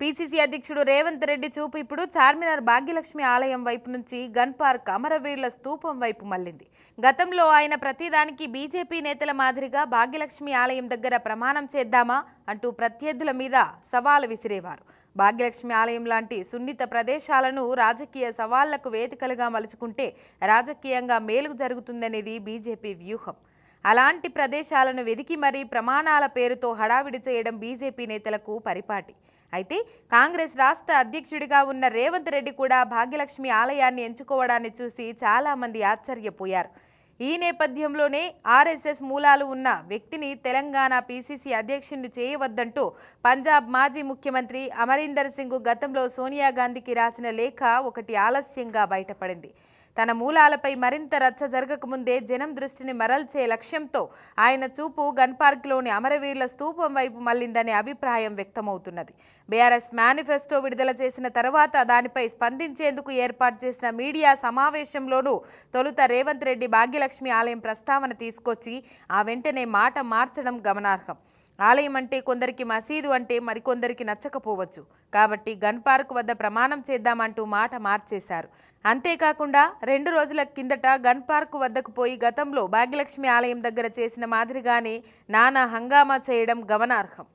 PCC అధ్యక్షుడు రేవంత్ రెడ్డి చూపు ఇప్పుడు చార్మినార్ భాగ్యలక్ష్మి ఆలయం వైపు నుంచి గన్ పార్క్ అమరవీరుల స్తూపం వైపు మళ్ళింది గతంలో ఆయన ప్రతిదానికి బీజేపీ నేతల మాదిరిగా భాగ్యలక్ష్మి ఆలయం దగ్గర ప్రమాణం చేద్దామా అంటూ ప్రత్యర్థుల మీద సవాలు విసిరేవారు. భాగ్యలక్ష్మి ఆలయం లాంటి సున్నిత ప్రదేశాలను రాజకీయ సవాళ్ళకు వేదికలుగా మలుచుకుంటే రాజకీయంగా మేలు జరుగుతుందనేది బీజేపీ వ్యూహం. అలాంటి ప్రదేశాలను వెదికి మరీ ప్రమాణాల పేరుతో హడావిడి చేయడం బీజేపీ నేతలకు పరిపాటి. అయితే కాంగ్రెస్ రాష్ట్ర అధ్యక్షుడిగా ఉన్న రేవంత్ రెడ్డి కూడా భాగ్యలక్ష్మి ఆలయాన్ని ఎంచుకోవడాన్ని చూసి చాలామంది ఆశ్చర్యపోయారు. ఈ నేపథ్యంలోనే ఆర్ఎస్ఎస్ మూలాలు ఉన్న వ్యక్తిని తెలంగాణ పీసీసీ అధ్యక్షుడిని చేయవద్దంటూ పంజాబ్ మాజీ ముఖ్యమంత్రి అమరీందర్ సింగ్ గతంలో సోనియా గాంధీకి రాసిన లేఖ ఒకటి ఆలస్యంగా బయటపడింది. తన మూలాలపై మరింత రచ్చ జరగకముందే జనం దృష్టిని మరల్చే లక్ష్యంతో ఆయన చూపు గన్ పార్క్లోని అమరవీరుల స్తూపం వైపు మళ్ళిందనే అభిప్రాయం వ్యక్తమవుతున్నది. బీఆర్ఎస్ మేనిఫెస్టో విడుదల చేసిన తర్వాత దానిపై స్పందించేందుకు ఏర్పాటు చేసిన మీడియా సమావేశంలోనూ తొలుత రేవంత్ రెడ్డి భాగ్యలక్ష్మి ఆలయం ప్రస్తావన తీసుకొచ్చి ఆ వెంటనే మాట మార్చడం గమనార్హం. ఆలయం అంటే కొందరికి మసీదు అంటే మరికొందరికి నచ్చకపోవచ్చు. కాబట్టి గన్ పార్క్ వద్ద ప్రమాణం చేద్దామంటూ మాట మార్చేశారు. అంతేకాకుండా రెండు రోజుల కిందట గన్ పార్క్ వద్దకు పోయి గతంలో భాగ్యలక్ష్మి ఆలయం దగ్గర చేసిన మాదిరిగానే నానా హంగామా చేయడం గమనార్హం.